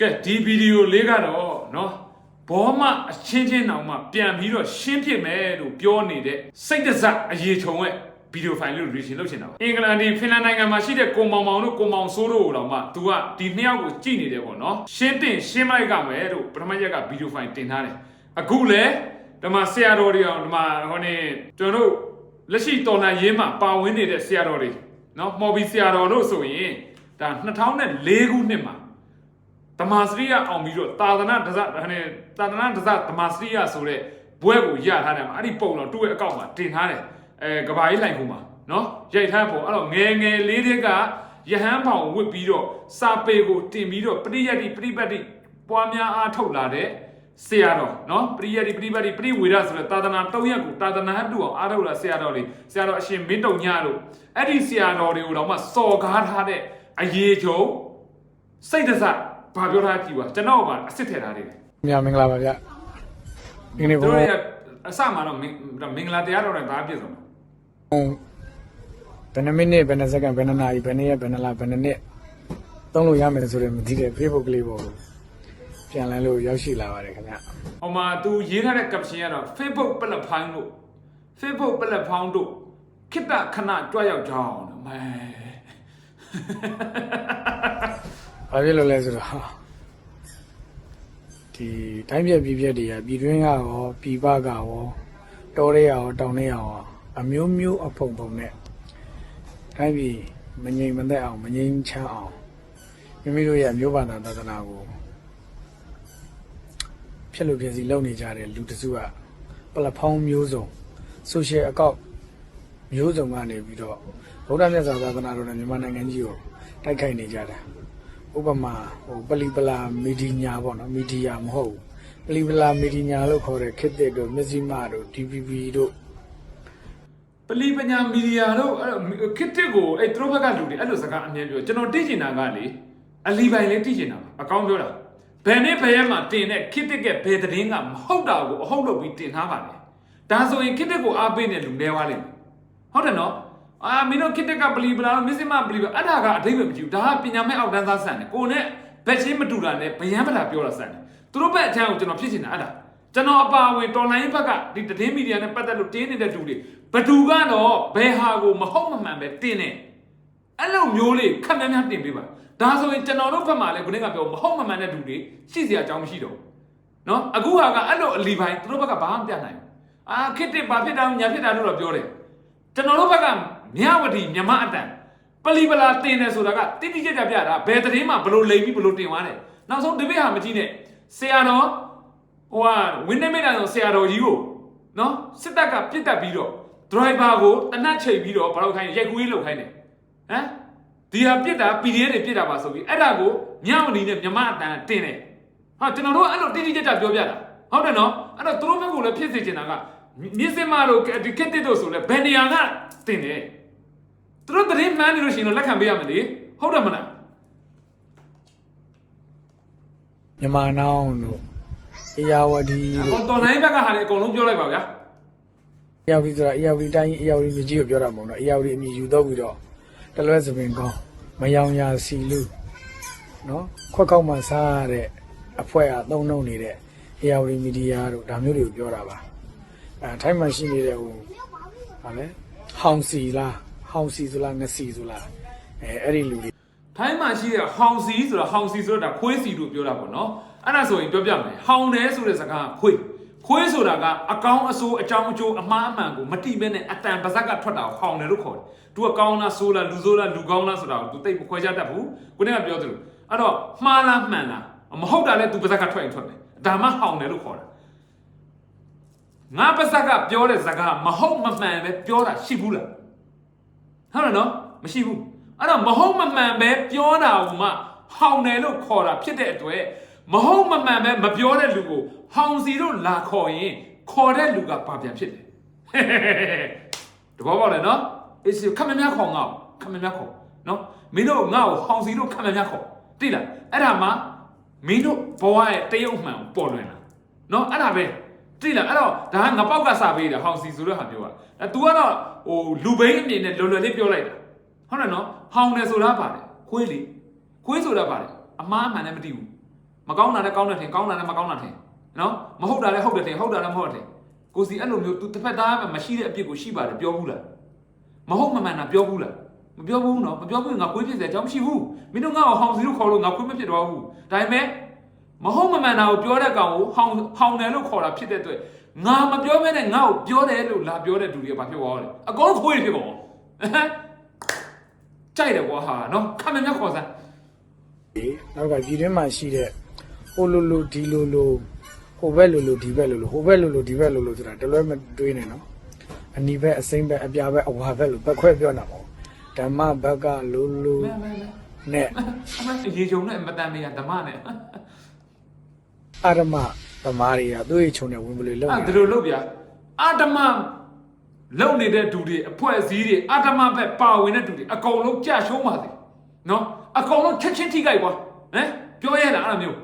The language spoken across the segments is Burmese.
ကဲဒီဗီဒီယိုလေးကတော့နော်ဘောမအချင်းချင်းတောင်မှပြန်ပြီးတော့ရှင်းဖြစ်မယ်လို့ပြောနေတဲ့စိတ်တစအရေချုံရဲ့ဗီဒီယိုဖိုင်လေးကိုရီရှင်လုပ်ရှင်တာပါအင်္ဂလန်ဒီဖင်လန်နိုင်ငံမှာရှိတဲ့ကိုမောင်မောင်တို့ကိုမောင်ဆိုးတို့တောင်မှ तू ကဒီနှစ်ယောက်ကိုကြည့်နေတယ်ပေါ့နော်ရှင်းတင်ရှင်းလိုက်ကြမယ်လို့ပထမရက်ကဗီဒီယိုဖိုင်တင်ထားတယ်အခုလဲဒီမှာဆရာတော်တွေအောင်ဒီမှာဟိုနေကျွန်တော်တို့လက်ရှိတော်လှန်ရေးမှာပါဝင်နေတဲ့ဆရာတော်တွေနော်မော်ဘီဆရာတော်တို့ဆိုရင်ဒါ2004ခုနှစ်မှာ ဓမ္မစရိယအောင်ပြီးတော့သာသနာဒဇဟနဲ့သာသနာဒဇဓမ္မစရိယဆိုတဲ့ဘွဲကိုရထားတယ်မှာအဲ့ဒီပုံတော့သူ့ရဲ့အကောင့်မှာတင်ထားတယ်အဲကဘာကြီးလိုင်ခုမှာနော်ရိုက်ထားပုံအဲ့တော့ငယ်ငယ်လေးတွေကယဟန်ဖောင်ဝစ်ပြီးတော့စာပေကိုတင်ပြီးတော့ပရိယတ်တိပရိပတ်တိပွားများအားထုတ်လာတဲ့ဆရာတော်နော်ပရိယတ်တိပရိပတ်တိပရိဝေဒဆိုတဲ့သာသနာတုံးရက်ကိုသာသနာတူအောင်အားထုတ်လာဆရာတော်တွေဆရာတော်အရှင်မင်းတုံညတို့အဲ့ဒီဆရာတော်တွေကိုတော့မှစော်ကားထားတဲ့အရေးချုံစိတ်တစ ဘာပြောထားကြည့်ပါကျွန်တော်ကအစ်စ်ထည့်ထားတယ်သူမြာမင်္ဂလာပါဗျဒီနေ့ဘုံတို့ရဲ့အစမှာတော့မင်မင်္ဂလာတရားတော်နဲ့ဘာပြည့်စုံလဲဘယ်နှမိနစ်ဘယ်နှစက္ကန့်ဘယ်နှနာရီဘယ်နှစ်ရက်ဘယ်နှလဘယ်နှနှစ်သုံးလို့ရမယ်ဆိုရင်မသိတဲ့ Facebook ကလေးပေါ်ကိုပြန်လည်လို့ရောက်ရှိလာပါတယ်ခင်ဗျဟိုမှာ तू ရေးထားတဲ့ caption ကတော့ Facebook ပလက်ဖိုင်းတို့ Facebook ပလက်ဖောင်းတို့ခိတ္တခဏကြွရောက်ကြအောင်နော်မဲ ဘာဖြစ်လို့လဲဆိုတော့ဒီတိုင်းပြက်ပြည်ပြက်တွေကပြည်တွင်းကရောပြည်ပကရောတောရဲရောတောင်ရဲရောအမျိုးမျိုးအဖုံဖုံနဲ့တိုင်းပြည်မငြိမ်မသက်အောင်မငြိမ်ချမ်းအောင်မိမိတို့ရဲ့မျိုးဘာသာသာသနာကိုဖြစ်လို့ဖြစ်စီလုပ်နေကြတဲ့လူတစုကပလက်ဖောင်းမျိုးစုံ social account မျိုးစုံကနေပြီးတော့ဗုဒ္ဓမြတ်စွာဘုရားသာသနာတော်နဲ့မြန်မာနိုင်ငံကြီးကိုတိုက်ခိုက်နေကြတာ ဥပမာဟိုပလီပလာမီဒီညာပေါ့နော်မီဒီယာမဟုတ်ဘူးပလီပလာမီဒီညာလို့ခေါ်တဲ့ခေတ်သစ်တို့မြစီမတို့ DPP တို့ပလီပညာမီဒီယာတို့အဲ့တော့ခစ်တစ်ကိုအဲ့သူတို့ဘက်ကလူတွေအဲ့လိုစကားအမြဲပြောကျွန်တော်သိချင်တာကလေအလီပိုင်လေးသိချင်တာပါအကောင်းပြောတာဘယ်နဲ့ဘယ်ရက်မှာတင်တဲ့ခစ်တစ်ကဘယ်သတင်းကမဟုတ်တာကိုအဟုတ်လုပ်ပြီးတင်ထားပါလေဒါဆိုရင်ခစ်တစ်ကိုအားပေးနေလူနေသွားလိမ့်မယ်ဟုတ်တယ်နော် အာမင်းတို့ခစ်တစ်ကပလီပလာမစ္စမပလီပအဲ့ဒါကအတိတ်ပဲမကြည့်ဘူးဒါကပညာမဲ့အောက်တန်းသားဆန်တယ်ကိုနဲ့ဘက်ချင်းမတူတာနဲ့ဗယံပလာပြောတာဆန်တယ်သူတို့ဘက်အချမ်းကိုကျွန်တော်ဖြစ်ချင်တာအဲ့ဒါကျွန်တော်အပါအဝင်တော်လိုင်းဘက်ကဒီသတင်းမီဒီယာနဲ့ပတ်သက်လို့တင်းနေတဲ့လူတွေဘသူကတော့ဘယ်ဟာကိုမဟုတ်မမှန်ပဲတင်းနေအဲ့လိုမျိုးလေးခက်များများတင်ပေးပါဒါဆိုရင်ကျွန်တော်တို့ဘက်မှာလည်းခုနကပြောမဟုတ်မမှန်တဲ့လူတွေရှိစရာအကြောင်းမရှိတော့ဘူးနော်အခုဟာကအဲ့လိုအလီပိုင်းသူတို့ဘက်ကဘာမှမပြနိုင်ဘူးအာခစ်တစ်ဘာဖြစ်တာညာဖြစ်တာလို့တော့ပြောတယ်ကျွန်တော်တို့ဘက်က မြဝတီမြမအတန်ပလီပလာတင်တယ်ဆိုတာကတိတိကျကျပြတာဘယ်သတင်းမှဘလို့လိမ်ပြီးဘလို့တင်သွားတယ်နောက်ဆုံးဒီဘက်ဟာမကြည့်နဲ့ဆရာတော်ဟိုကဝင်းနေမိတ်တာဆိုဆရာတော်ကြီးကိုနော်စစ်တပ်ကပြစ်တက်ပြီးတော့ဒရိုင်ဘာကိုတနတ်ချိန်ပြီးတော့ဘာလို့ခိုင်းရိုက်ကူးရေးလုပ်ခိုင်းတယ်ဟမ်ဒီဟာပြစ်တာ PDF တွေပြစ်တာပါဆိုပြီးအဲ့ဒါကိုမြဝတီနဲ့မြမအတန်တင်တယ်ဟာကျွန်တော်တို့ကအဲ့လိုတိတိကျကျပြောပြတာဟုတ်တယ်နော်အဲ့တော့သူတို့ဘက်ကလည်းဖြစ်စေချင်တာကမြစ်စင်မတို့ဒီကက်တစ်တို့ဆိုလဲဘယ်နေရာကတင်တယ် သူတို့သတင်းမှန်းနေလို့ရှိရင်တော့လက်ခံပေးရမယ်လေဟုတ်တယ်မလားမြန်မာနောင်တို့အေယာဝတီအတို့ကောင်တော်လိုင်းဘက်ကဟာလေအကုန်လုံးပြောလိုက်ပါဗျာအေယာဝတီဆိုတာအေယာဝတီတိုင်းအေယာဝတီမြကြီးကိုပြောတာမဟုတ်တော့အေယာဝတီအမည်ယူတော့ပြီးတော့တလွဲစပင်ကောင်းမယောင်ရာစီလူနော်ခွက်ခောက်မှစားရတဲ့အဖွဲအသုံးနှုံနေတဲ့အေယာဝတီမီဒီယာတို့ဒါမျိုးတွေကိုပြောတာပါအဲထိုင်းမှာရှိနေတဲ့ဟိုဟာလေဟောင်စီလား ဟောင်စီဆိုလားငစီဆိုလားအဲအဲ့ဒီလူတွေ ထိုင်းမှာရှိတဲ့ဟောင်စီဆိုတာဟောင်စီဆိုတာဒါခွေးစီလို့ပြောတာပေါ့နော်အဲ့ဒါဆိုရင်ပြောပြမယ်ဟောင်တယ်ဆိုတဲ့စကားကခွေးခွေးဆိုတာကအကောင်းအဆိုးအကြောင်းအကျိုးအမှားအမှန်ကိုမတိမဲနဲ့အတန်ပါဇက်ကထွက်တာကိုဟောင်တယ်လို့ခေါ်တယ်။ तू ကကောင်းလားဆိုးလားလူဆိုးလားလူကောင်းလားဆိုတာကို तू သိပ်မခွဲခြားတတ်ဘူး။ကိုနေ့ကပြောသလိုအဲ့တော့မှားလားမှန်လားမဟုတ်တာလည်း तू ပါဇက်ကထွက်ရင်ထွက်တယ်။ဒါမှဟောင်တယ်လို့ခေါ်တာ။ငါပါဇက်ကပြောတဲ့စကားမဟုတ်မမှန်ပဲပြောတာရှိဘူးလား။ ဟုတ်တယ်နော်မရှိဘူး။အဲ့တော့မဟုတ်မမှန်ပဲပြောတာကမှဟောင်တယ်လို့ခေါ်တာဖြစ်တဲ့အတွက်မဟုတ်မမှန်ပဲမပြောတဲ့လူကိုဟောင်စီလို့လာခေါ်ရင်ခေါ်တဲ့လူကဘာပြန်ဖြစ်လဲတဘောပေါက်လဲနော်အေးစီခမများခေါ်ငါ့ကိုခမများခေါ်နော်မင်းတို့ငါ့ကိုဟောင်စီလို့ခမများခေါ်တိလားအဲ့ဒါမှမင်းတို့ဘဝရဲ့တရုပ်မှန်ကိုပေါ်လွင်လာနော်အဲ့ဒါပဲ တိလားအဲ့တော့ဒါကငါပေါက်ကစားပေးတယ်ဟောင်စီဆိုတဲ့ဟာမျိုးကအဲ तू ကတော့ဟိုလူဘိန်းအမြင်နဲ့လွယ်လွယ်လေးပြောလိုက်တာဟုတ်တယ်နော်ဟောင်တယ်ဆိုတာပါတယ်ခွေးလေခွေးဆိုတာပါတယ်အမားအမှန်လည်းမသိဘူးမကောင်းတာလည်းကောင်းတယ်ထင်ကောင်းတာလည်းမကောင်းတာထင်နော်မဟုတ်တာလည်းဟုတ်တယ်ထင်ဟုတ်တာလည်းမဟုတ်တယ်ထင်ကိုစီအဲ့လိုမျိုး तू တစ်ဖက်သားမှမရှိတဲ့အပြစ်ကိုရှိပါတယ်ပြောဘူးလားမဟုတ်မမှန်တာပြောဘူးလားမပြောဘူးနော်မပြောဘူးငါခွေးဖြစ်တဲ့အကြောင်းမရှိဘူးမင်းတို့ငါ့ကိုဟောင်စီလို့ခေါ်လို့ငါခွေးမဖြစ်တော့ဘူးဒါပေမဲ့ မဟုတ်မမှန်တာကိုပြောတဲ့ကောင်ကိုဟောင်ဟောင်တယ်လို့ခေါ်တာဖြစ်တဲ့အတွက်ငါမပြောမဲနဲ့ငါ့ကိုပြောတယ်လို့လာပြောတဲ့သူတွေကဘာဖြစ်သွားလဲအကုန်ခွေးဖြစ်ကုန်ဟမ်ကြိုက်တယ်ကွာဟာနော်ခမင်းမြတ်ခေါ်စမ်းနောက်ကပြည်တွင်းမှာရှိတဲ့ဟိုလိုလိုဒီလိုလိုဟိုဘက်လိုလိုဒီဘက်လိုလိုဟိုဘက်လိုလိုဒီဘက်လိုလိုဆိုတာတလွဲမတွေးနဲ့နော်အနီဘက်အစိမ့်ဘက်အပြာဘက်အဝါဘက်လိုဘက်ခွဲပြောတာပေါ့ဓမ္မဘက်ကလိုလိုမဲမဲမဲနဲ့အမရေချုံနဲ့မတန်မေးဓမ္မနဲ့ အာရမသမားတွေကသူ့ရဲ့ခြုံနဲ့ဝင်မလို့လုပ်အဲ့နေဒါလိုလုပ်ဗျာအာဓမ္မလုံနေတဲ့သူတွေအဖွဲ့အစည်းတွေအာဓမ္မဘက်ပါဝင်တဲ့သူတွေအကုန်လုံးကြာရှုံးပါစေနော်အကုန်လုံးချက်ချင်းထိကြိုက်ကွာဟမ်ပြောရလားအဲ့လိုမျိုး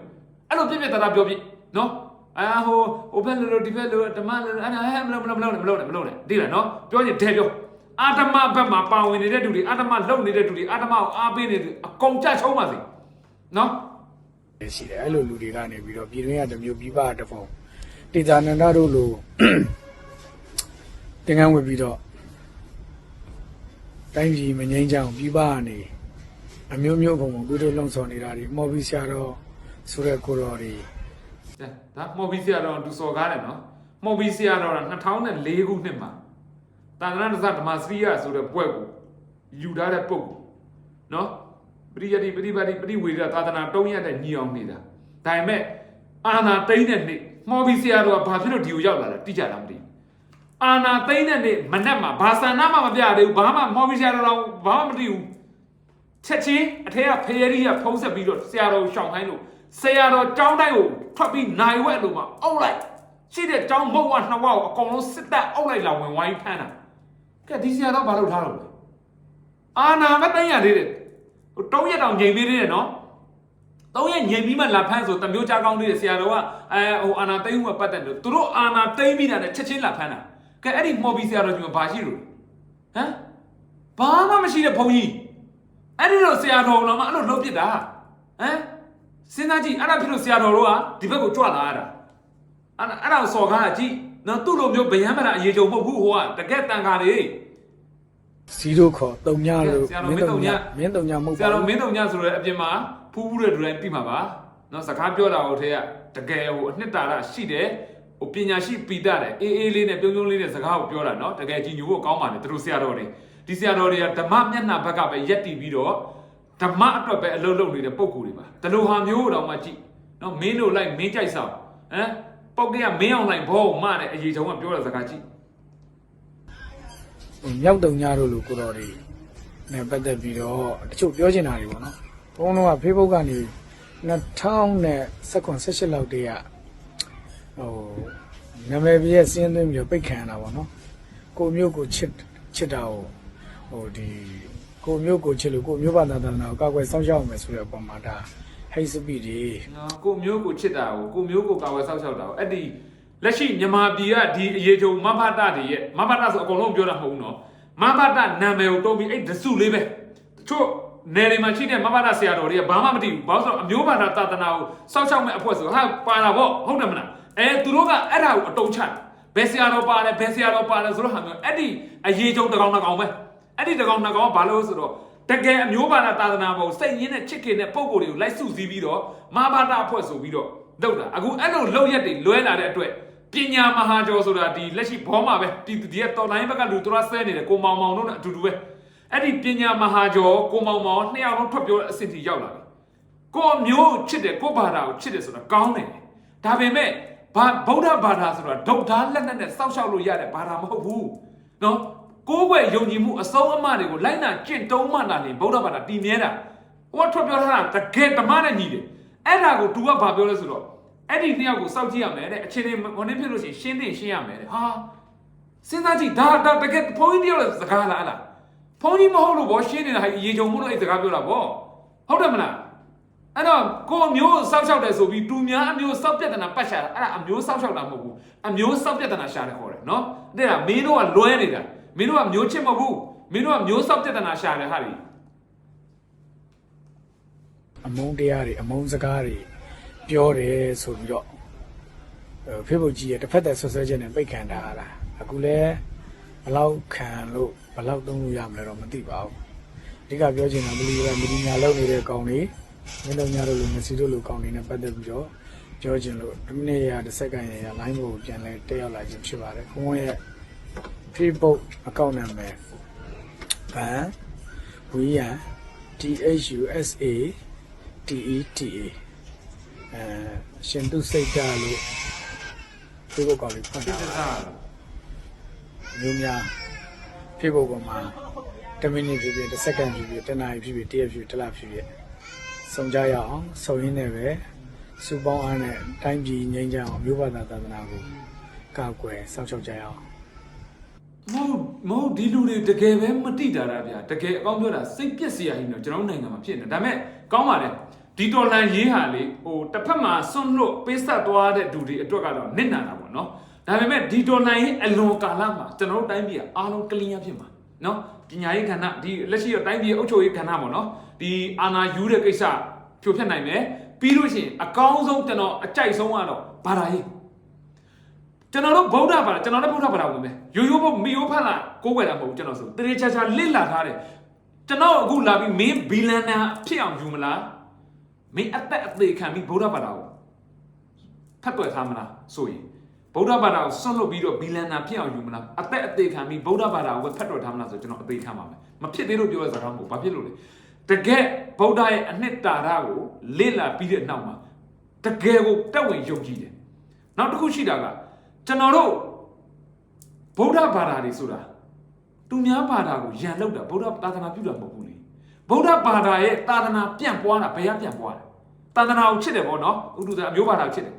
အဲ့လိုပြည့်ပြည့်တတာပြောပြနော်အာဟိုဟိုဘက်လိုလိုဒီဘက်လိုဓမ္မလိုအဲ့ဒါဟဲ့မလို့မလို့မလို့မလို့မလို့ဒီလားနော်ပြောရင်ဒဲပြောအာဓမ္မဘက်မှာပါဝင်နေတဲ့သူတွေအာဓမ္မလုံနေတဲ့သူတွေအာဓမ္မကိုအားပေးနေတဲ့သူအကုန်ကြာရှုံးပါစေနော် ရှိတယ်အဲ့လိုလူတွေကနေပြီးတော့ပြည်တွင်းကတစ်မျိုးပြည်ပကတစ်ပုံတေဇာနန္ဒတို့လိုတင်ကန်းဝင်ပြီးတော့တိုင်းပြည်မငြိမ်းချမ်းအောင်ပြည်ပကနေအမျိုးမျိုးပုံပုံသူတို့လုံဆော်နေတာတွေမော်ဘီဆရာတော်ဆိုတဲ့ကိုတော်တွေဒါမော်ဘီဆရာတော်သူစော်ကားတယ်နော်မော်ဘီဆရာတော်က2004ခုနှစ်မှာတာသနာတသဓမ္မစရိယဆိုတဲ့ဘွဲ့ကိုယူထားတဲ့ပုဂ္ဂိုလ်နော် ပရိယတိပရိပါတိပရိဝေဒသာသနာတုံးရတဲ့ညီအောင်နေတာဒါပေမဲ့အာနာသိမ့်တဲ့နေ့မော်ဘီဆရာတော်ကဘာဖြစ်လို့ဒီကိုရောက်လာလဲတိကျတာမသိဘူးအာနာသိမ့်တဲ့နေ့မနေ့မှာဘာဆန္ဒမှမပြသေးဘူးဘာမှမော်ဘီဆရာတော်တော့ဘာမှမသိဘူးချက်ချင်းအထက်ကဖယေရီကဖုံးဆက်ပြီးတော့ဆရာတော်ကိုရှောင်ခိုင်းလို့ဆရာတော်ကျောင်းတိုင်းကိုထွက်ပြီးနိုင်ဝက်လို့မှအုပ်လိုက်ရှိတဲ့ကျောင်းမဟုတ်ဝနှစ်ဝက်ကိုအကုန်လုံးစစ်တပ်အုပ်လိုက်လာဝင်ဝိုင်းဖမ်းတာကဲဒီဆရာတော်ဘာလုပ်ထားတော့လဲအာနာမသိမ့်ရသေးတယ်ဟို တုံးရက်တောင်ငြိမ်သေးတယ်နော်တုံးရက်ငြိမ်ပြီးမှလာဖမ်းဆိုတမျိုးကြားကောင်းလေးဆရာတော်ကအဲဟိုအာနာသိမ့်မှုပတ်သက်လို့သူတို့အာနာသိမ့်ပြီးတာနဲ့ချက်ချင်းလာဖမ်းတာကဲအဲ့ဒီမော်ဘီဆရာတော်ကြီးကဘာရှိလို့ဟမ်ဘာမှမရှိတဲ့ဘုံကြီးအဲ့ဒီတော့ဆရာတော်တော်မှအဲ့လိုလုပ်ပြစ်တာဟမ်စဉ်းစားကြည့်အဲ့ဒါဖြစ်လို့ဆရာတော်တို့ကဒီဘက်ကိုကြွလာရတာအဲ့ဒါအဲ့ဒါကိုစော်ကားတာကြည့်နော်သူ့လိုမျိုးဗျမ်းမလာအရေးကြုံမဟုတ်ဘူးဟိုကတကက်တန်ခါတွေ စီတို့ခေါ်တုံညလို့ဆရာတော်မင်းတုံည မင်းတုံညမဟုတ်ဆရာပါတော်ဘူးမင်းတုံညဆိုတဲ့အပြင်မှာဖူးဖူးတဲ့လူတိုင်းသိမှာပါနော်စကားပြောတာဟိုထဲကတကယ်ဟိုအနှစ်သာရရှိတယ်ဟိုပညာရှိပီတတ်တယ်အေးအေးလေးနဲ့ပြုံးပြုံးလေးနဲ့စကားကိုပြောတာနော်တကယ်ကြည်ညိုဖို့ကောင်းပါတယ်သူတို့ဆရာတော်တွေဒီဆရာတော်တွေကဓမ္မမျက်နှာဘက်ကပဲရက်တည်ပြီးတော့ဓမ္မအတွက်ပဲအလုပ်လုပ်နေတဲ့ပုံကိုယ်တွေပါဒီလိုဟာမျိုးတော့မှကြည့်နော်မင်းတို့လိုက်မင်းကြိုက်ဆောင်ဟမ်ပေါက်ကရမင်းအောင်လိုက်ဘောမတဲ့အရေးချုံကပြောတဲ့စကားကြည့် မြောက်တုံညတို့လိုကိုတော်တွေနဲ့ပတ်သက်ပြီးတော့တချို့ပြောချင်တာတွေပေါ့နော်ဘုန်းတော်က Facebook ကနေ2018 18လောက်တည်းကဟိုနာမည်ပြည့်စင်းသွင်းပြီးတော့ပိတ်ခံရတာပေါ့နော်ကိုမျိုးကိုချစ်ချစ်တာကိုဟိုဒီကိုမျိုးကိုချစ်လို့ကိုမျိုးဘာသာသာနာကိုကောက်ွယ်စောင့်ရှောက်အောင်မယ်ဆိုတဲ့အပေါ်မှာဒါဟိတ်စပီတွေနော်ကိုမျိုးကိုချစ်တာကိုကိုမျိုးကိုကာဝယ်ဆောက်ရှောက်တာကိုအဲ့ဒီ လက်ရှိမြန်မာပြည်ကဒီအရေးချုံမဖတ်တာတွေရဲ့မဖတ်တာဆိုအကုန်လုံးပြောတာမဟုတ်ဘူးနော်မဖတ်တာနာမည်ကိုတုံးပြီးအဲ့ဒစုလေးပဲတချို့နယ်တွေမှာရှိတဲ့မဖတ်တာဆရာတော်တွေကဘာမှမသိဘူးဘာလို့ဆိုတော့အမျိုးဘာသာသာသနာကိုစောက်ရှောက်မဲ့အဖွဲ့ဆိုဟာပါတာပေါ့ဟုတ်တယ်မလားအဲသူတို့ကအဲ့ဒါကိုအတုံးချတယ်ဘယ်ဆရာတော်ပါတယ်ဘယ်ဆရာတော်ပါတယ်ဆိုတော့ဟာမျိုးအဲ့ဒီအရေးချုံတစ်ကောင်တစ်ကောင်ပဲအဲ့ဒီတစ်ကောင်တစ်ကောင်ကဘာလို့ဆိုတော့တကယ်အမျိုးဘာသာသာသနာပေါ်စိတ်ရင်းနဲ့ချစ်ခင်တဲ့ပုံကိုယ်တွေကိုလိုက်စုစည်းပြီးတော့မဟာဘာသာအဖွဲ့ဆိုပြီးတော့ လုပ်တာအခုအဲ့လိုလုပ်ရက်တွေလွဲလာတဲ့အတွက်ပညာမဟာကျော်ဆိုတာဒီလက်ရှိဘောမှာပဲဒီဒီကတော်လိုင်းဘက်ကလူတို့ဆဲနေတယ်ကိုမောင်မောင်တို့နဲ့အတူတူပဲအဲ့ဒီပညာမဟာကျော်ကိုမောင်မောင်နှစ်ယောက်လုံးထွက်ပြောတဲ့အဆင့်ထိရောက်လာပြီကိုမျိုးချစ်တယ်ကိုဘာသာကိုချစ်တယ်ဆိုတာကောင်းတယ်ဒါပေမဲ့ဘာဗုဒ္ဓဘာသာဆိုတာဒုတ်သားလက်နက်နဲ့စောက်ရှောက်လို့ရတဲ့ဘာသာမဟုတ်ဘူးနော်ကိုးကွယ်ယုံကြည်မှုအစုံအမတွေကိုလိုက်နာကျင့်တုံးမှလာရင်ဗုဒ္ဓဘာသာတည်မြဲတာဟိုကထွက်ပြောထားတာတကယ်ဓမ္မနဲ့ညီတယ် အဲ့ဒါကို तू ကဘာပြောလဲဆိုတော့အဲ့ဒီနှစ်ယောက်ကိုစောင့်ကြည့်ရမယ်တဲ့အခြေအနေဟိုနေ့ဖြစ်လို့ရှိရင်ရှင်းသိရှင်းရမယ်တဲ့ဟာစဉ်းစားကြည့်ဒါဒါတကယ်ဘုန်းကြီးတယောက်လည်းစကားလားအဲ့လားဘုန်းကြီးမဟုတ်လို့ဘောရှင်းနေတာဟဲ့ရေကြုံမှုလို့အဲ့စကားပြောတာဗောဟုတ်တယ်မလားအဲ့တော့ကိုအမျိုးစောက်ရှောက်တယ်ဆိုပြီးသူများအမျိုးစောက်ပြတ်တနာပတ်ရှာတာအဲ့ဒါအမျိုးစောက်ရှောက်တာမဟုတ်ဘူးအမျိုးစောက်ပြတ်တနာရှာတယ်ခေါ်တယ်နော်တဲ့ကမင်းတို့ကလွဲနေတာမင်းတို့ကမျိုးချစ်မဟုတ်ဘူးမင်းတို့ကမျိုးစောက်ပြဿနာရှာတယ်ဟာလေ အမုန်းတရားတွေအမုန်းစကားတွေပြောတယ်ဆိုပြီးတော့ဖေဖို့ကြီးရဲ့တစ်ဖက်သက်ဆွဆွဲခြင်းနဲ့ပိတ်ခံထားရတာအခုလဲဘလောက်ခံလို့ဘလောက်သုံးလို့ရမလဲတော့မသိပါဘူးအဓိကပြောချင်တာမလီကမဒီညာလောက်နေတဲ့ကောင်လေးမင်းတို့ညာတို့လိုမစီတို့လိုကောင်လေးနဲ့ပတ်သက်ပြီးတော့ပြောချင်လို့ဒီနေ့ရတစ်စက္ကန့်ရရ line ကိုပြန်လဲတက်ရောက်လာခြင်းဖြစ်ပါတယ်ခွန်ရဲ့ Facebook account နာမည်ဗန်ဝီယန် THUSA TETA အဲရှင်သူစိတ်ဓာတ်လို့ Facebook ကောင်လေးဖွင့်စစ်တာစစ်ပါသားမျိုးများ Facebook ပေါ်မှာ10မိနစ်ဖြစ်ဖြစ်10စက္ကန့်ဖြစ်ဖြစ်10နာရီဖြစ်ဖြစ်1ရက်ဖြစ်ဖြစ်1လဖြစ်ဖြစ်စုံကြရအောင်စုံရင်းနဲ့ပဲစူပေါင်းအားနဲ့တိုင်းပြည်ငြိမ်းချမ်းအောင်မြို့ဘာသာသာသနာကိုကောက်ွယ်စောင့်ရှောက်ကြရအောင် မဟုတ်မဟုတ်ဒီလူတွေတကယ်ပဲမတိတာတာဗျာတကယ်အကောင်းပြောတာစိတ်ပြက်စရာကြီးတော့ကျွန်တော်တို့နိုင်ငံမှာဖြစ်နေဒါပေမဲ့ကောင်းပါလေဒီတော်လန်ရေးဟာလေဟိုတစ်ဖက်မှာစွန့်လွတ်ပေးဆက်သွားတဲ့လူတွေအတွက်ကတော့နစ်နာတာပေါ့နော်ဒါပေမဲ့ဒီတော်လန်ရေးအလွန်ကာလမှာကျွန်တော်တို့တိုင်းပြည်ကအားလုံးကလင်းရဖြစ်မှာနော်ပညာရေးကဏ္ဍဒီလက်ရှိရတိုင်းပြည်အုပ်ချုပ်ရေးကဏ္ဍပေါ့နော်ဒီအာဏာယူတဲ့ကိစ္စဖြိုဖျက်နိုင်မယ်ပြီးလို့ရှိရင်အကောင်းဆုံးကျွန်တော်အကြိုက်ဆုံးကတော့ဘာသာရေး ကျွန်တော်တို့ဗုဒ္ဓဘာသာကျွန်တော်လည်းဗုဒ္ဓဘာသာဝင်ပဲရိုးရိုးဘုမီယိုဖတ်လာကိုးကွယ်တာမဟုတ်ဘူးကျွန်တော်ဆိုတရေချာချာလစ်လာထားတယ်ကျွန်တော်အခုလာပြီးမင်းဘီလန်နာဖြစ်အောင်ယူမလားမင်းအသက်အသေးခံပြီးဗုဒ္ဓဘာသာကိုဖတ်တွယ်ထားမလားဆိုရင်ဗုဒ္ဓဘာသာကိုဆွန့်လွတ်ပြီးတော့ဘီလန်နာဖြစ်အောင်ယူမလားအသက်အသေးခံပြီးဗုဒ္ဓဘာသာကိုဖတ်တွယ်ထားမလားဆိုကျွန်တော်အသေးခံပါမယ်မဖြစ်သေးလို့ပြောရစကားမဟုတ်ဘာဖြစ်လို့လဲတကယ်ဗုဒ္ဓရဲ့အနှစ်တာရကိုလေ့လာပြီးတဲ့နောက်မှာတကယ်ကိုတက်ဝင်ယုံကြည်တယ်နောက်တစ်ခုရှိတာက ကျွန်တော်တို့ဗုဒ္ဓဘာသာတွေဆိုတာသူများဘာသာကိုယံလောက်တာဗုဒ္ဓသာသနာပြုတာမဟုတ်ဘူးလေဗုဒ္ဓဘာသာရဲ့သာသနာပြန့်ပွားတာဘယ်ကပြန့်ပွားတာသာသနာကိုချစ်တယ်ဗောနော်ဥဒုသာအမျိုးဘာသာကိုချစ်တယ်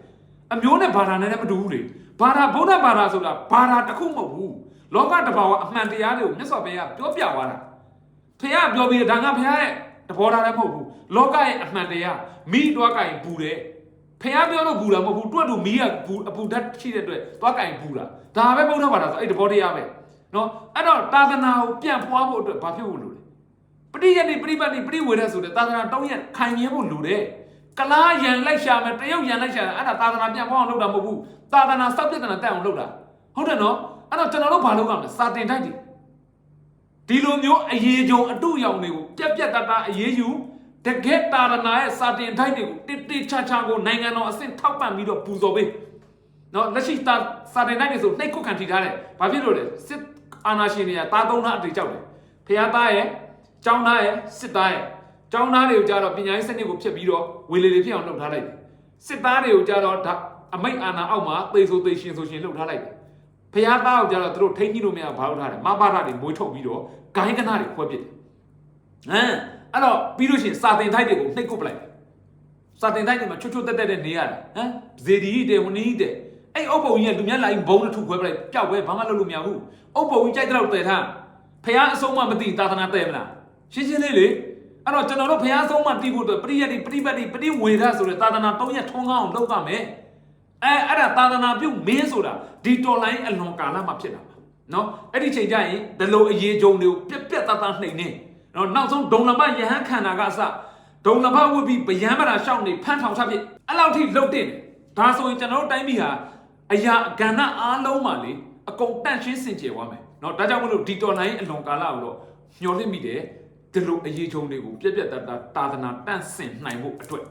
အမျိုးနဲ့ဘာသာနဲ့လည်းမတူဘူးလေဘာသာဗုဒ္ဓဘာသာဆိုတာဘာသာတစ်ခုမဟုတ်ဘူးလောကတဘာဝအမှန်တရားတွေကိုမြတ်စွာဘုရားပြောပြသွားတာဖះပြောပြီးဒါငါဖះရဲ့တဘောထားလည်းမဟုတ်ဘူးလောကရဲ့အမှန်တရားမိတွားကင်ပူတယ် ဖះပြောလို့ပူတာမဟုတ်ဘူးတွတ်တူမိကပူအပူဓာတ်ရှိတဲ့အတွက်တွားကင်ပူတာဒါပဲဗုဒ္ဓဘာသာဆိုအဲ့တဘောတရားပဲနော်အဲ့တော့သာသနာကိုပြန့်ပွားဖို့အတွက်ဘာဖြစ်ဖို့လိုလဲပရိယတ်နေပရိပတ်နေပရိဝေဒဆိုတဲ့သာသနာတောင်းရခိုင်မြဲဖို့လိုတယ်ကလားရန်လိုက်ရှာမယ်တရုတ်ရန်လိုက်ရှာတယ်အဲ့ဒါသာသနာပြန်ပေါအောင်လုပ်တာမဟုတ်ဘူးသာသနာစောက်ပြဿနာတက်အောင်လုပ်တာဟုတ်တယ်နော်အဲ့တော့ကျွန်တော်တို့ဘာလုပ်ရမလဲစာတင်တိုက်တယ်ဒီလိုမျိုးအရေးကြုံအတုရောင်တွေကိုပြက်ပြက်တတ်တာအရေးယူ တကက်သာသနာရဲ့စာတင်တိုက်တွေကိုတိတိချာချာကိုနိုင်ငံတော်အဆင့်ထောက်ပံ့ပြီးတော့ပူဇော်ပေးနော်လက်ရှိသာစာတင်တိုက်တွေဆိုနှိတ်ခုတ်ခံထိထားတယ်ဘာဖြစ်လို့လဲစစ်အာဏာရှင်တွေကတာသုံးတာအတေကြောက်တယ်ဖះသားရဲ့ကျောင်းသားရဲ့စစ်သားရဲ့ကျောင်းသားတွေကိုကြတော့ပညာရေးစနစ်ကိုဖျက်ပြီးတော့ဝေလေတွေဖြစ်အောင်လုပ်ထားလိုက်တယ်စစ်သားတွေကိုကြတော့ဒါအမိတ်အာဏာအောက်မှာသေဆိုသေရှင်ဆိုရှင်လုပ်ထားလိုက်တယ်ဖျားသားကိုကြတော့သူတို့ထိန်းညှိလို့မရဘာလို့ထားတယ်မဘာရတွေမွေးထုတ်ပြီးတော့ဂိုင်းကနာတွေခွဲပစ်တယ်ဟမ် အဲ့တော့ပြီးလို့ရှိရင်စာတင်ထိုက်တွေကိုနှိပ်ကုတ်ပလိုက်တယ်စာတင်ထိုက်တွေမှာချွတ်ချွတ်တက်တက်နဲ့နေရတယ်ဟမ်ဇေဒီတဲ့ဝနီးတဲ့အဲ့အုပ်ပုံကြီးကလူများလာရင်ဘုံနဲ့ထုခွဲပလိုက်ကြောက်ပဲဘာမှလုပ်လို့မရဘူးအုပ်ပုံကြီးကြိုက်တဲ့လောက်တည်ထားဖះအဆုံးမမသိသာသနာတည်မလားရှင်းရှင်းလေးလေအဲ့တော့ကျွန်တော်တို့ဘုရားဆုံးမတီးဖို့အတွက်ပရိယတ်ဒီပရိပတ်ဒီပရိဝေဒဆိုတဲ့သာသနာ၃ရက်ထုံးကောင်းအောင်လုပ်ရမယ်အဲအဲ့ဒါသာသနာပြုမင်းဆိုတာဒီတော်လိုင်းအလွန်ကာလမှာဖြစ်တာပါနော်အဲ့ဒီချိန်ကျရင်ဒီလိုအရေးကြုံတွေကိုပြက်ပြက်တတ်တတ်နှိမ့်နေ နော်နောက်ဆုံးဒုံလဘယဟန်ခန္ဓာကအစဒုံလဘဝိပြီးဗျံမရာရှောင်းနေဖန်းထောင်ချဖြစ်အဲ့လောက်ထိလှုပ်တင်ဒါဆိုရင်ကျွန်တော်တို့တိုင်းပြည်ဟာအရာအကဏ္ဍအားလုံးမှာလေအကုန်တန့်ရှင်းစင်ကြယ်သွားမယ်နော်ဒါကြောင့်မလို့ဒီတော်လိုင်းအလွန်ကာလကိုတော့ညှော်လင့်မိတယ်ဒီလိုအရေးချုံတွေကိုပြက်ပြက်တတ်တာတာသနာတန့်စင်နိုင်ဖို့အတွက်